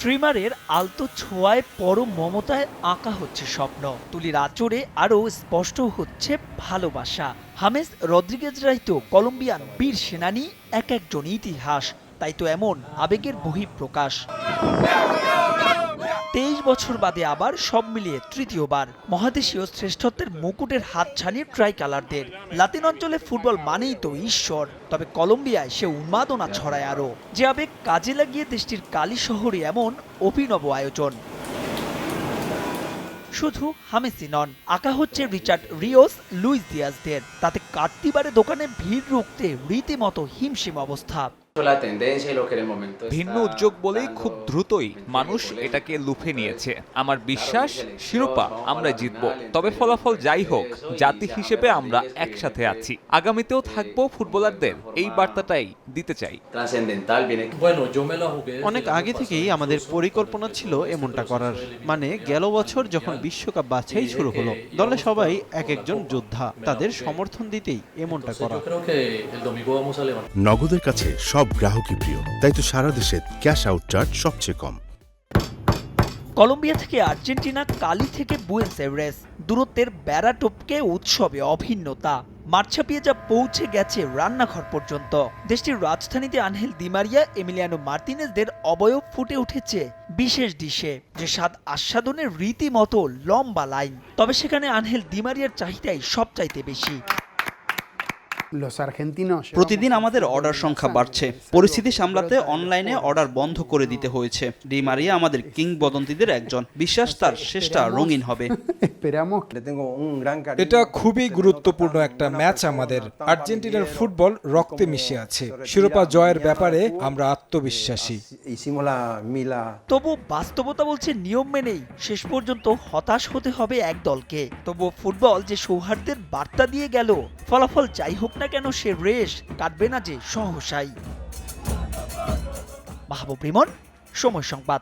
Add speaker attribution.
Speaker 1: স্ট্রিমারের আলতো ছোঁয়ায় পরম মমতায় আঁকা হচ্ছে স্বপ্ন। তুলির আচরে আরও স্পষ্ট হচ্ছে ভালোবাসা। হামেস রদ্রিগেজরাই তো কলম্বিয়ান বীর সেনানী, এক একজন ইতিহাস। তাই তো এমন আবেগের বহিঃপ্রকাশ। বছর বাদে আবার সব মিলিয়ে তৃতীয়বার। মহাদেশীয় শ্রেষ্ঠত্বের মুকুটের হাত ছানিয়ে ট্রাই কালারদের লাতিন অঞ্চলে ফুটবল মানেই তো ঈশ্বর, তবে কলম্বিয়ায় সে উন্মাদনা ছড়ায় আরও। যে আবেগ কাজে লাগিয়ে দেশটির কালী শহরে এমন অভিনব আয়োজন। শুধু হামেসি নন, আঁকা হচ্ছে রিচার্ড রিওস লুইস দিয়াসদের তাতে কাটতিবারে দোকানে ভিড় রুখতে রীতিমতো হিমশিম অবস্থা।
Speaker 2: La tendencia y lo que en el momento
Speaker 3: ভিন্ন উদ্যোগ বলেই খুব দ্রুতই মানুষ এটাকে লুফে নিয়েছে। আমার বিশ্বাস শিরোপা আমরা জিতব। তবে ফলাফল যাই হোক জাতি হিসেবে আমরা একসাথে আছি। আগামীতেও থাকব ফুটবলারদের। এই বার্তাটাই দিতে চাই।
Speaker 2: trascendental viene
Speaker 4: Bueno, yo me la jugué. desde
Speaker 5: অনেক আগে থেকেই আমাদের পরিকল্পনা ছিল এমনটা করার মানে গেল বছর যখন বিশ্বকাপ বাছাই শুরু হলো দলে সবাই এক একজন যোদ্ধা তাদের সমর্থন দিতেই এমনটা করা.
Speaker 6: নগদের কাছে সব গ্রাহকই প্রিয়। তাই তো সারা দেশে ক্যাশ আউট চার্জ সবচেয়ে কম।
Speaker 1: কলম্বিয়া থেকে আর্জেন্টিনা, কালি থেকে বুয়েন্স এভারেস দূরত্বের বেড়া টপকে উৎসবে অভিন্নতা। মার্ছাপিয়ে যা পৌঁছে গেছে রান্নাঘর পর্যন্ত। দেশটির রাজধানীতে আনহেল দিমারিয়া এমিলিয়ানো মার্তিনেজদের অবয়ব ফুটে উঠেছে বিশেষ ডিশে, যে স্বাদ আস্বাদনের রীতিমতো লম্বা লাইন। তবে সেখানে আনহেল দিমারিয়ার চাহিদাই সবচাইতে বেশি।
Speaker 7: প্রতিদিন আমাদের অর্ডার সংখ্যা বাড়ছে। পরিস্থিতি সামলাতে অনলাইনে অর্ডার বন্ধ করে দিতে হয়েছে। ডি মারিয়া আমাদের কিংবদন্তিদের একজন। বিশ্বাস তার শেষটা রঙিন হবে।
Speaker 8: এটা খুবই গুরুত্বপূর্ণ একটা ম্যাচ আমাদের। আর্জেন্টিনার ফুটবল রক্তে মিশে আছে। শিরোপা জয়ের ব্যাপারে আমরা আত্মবিশ্বাসী।
Speaker 1: তবু বাস্তবতা বলছে নিয়ম মেনেই শেষ পর্যন্ত হতাশ হতে হবে এক দলকে। তবু ফুটবল যে সৌহার্দ্যের বার্তা দিয়ে গেল ফলাফল যাই হোক না কেন সে রেশ কাটবে না যে সহসাই? মাহবুব রিমন সময় সংবাদ।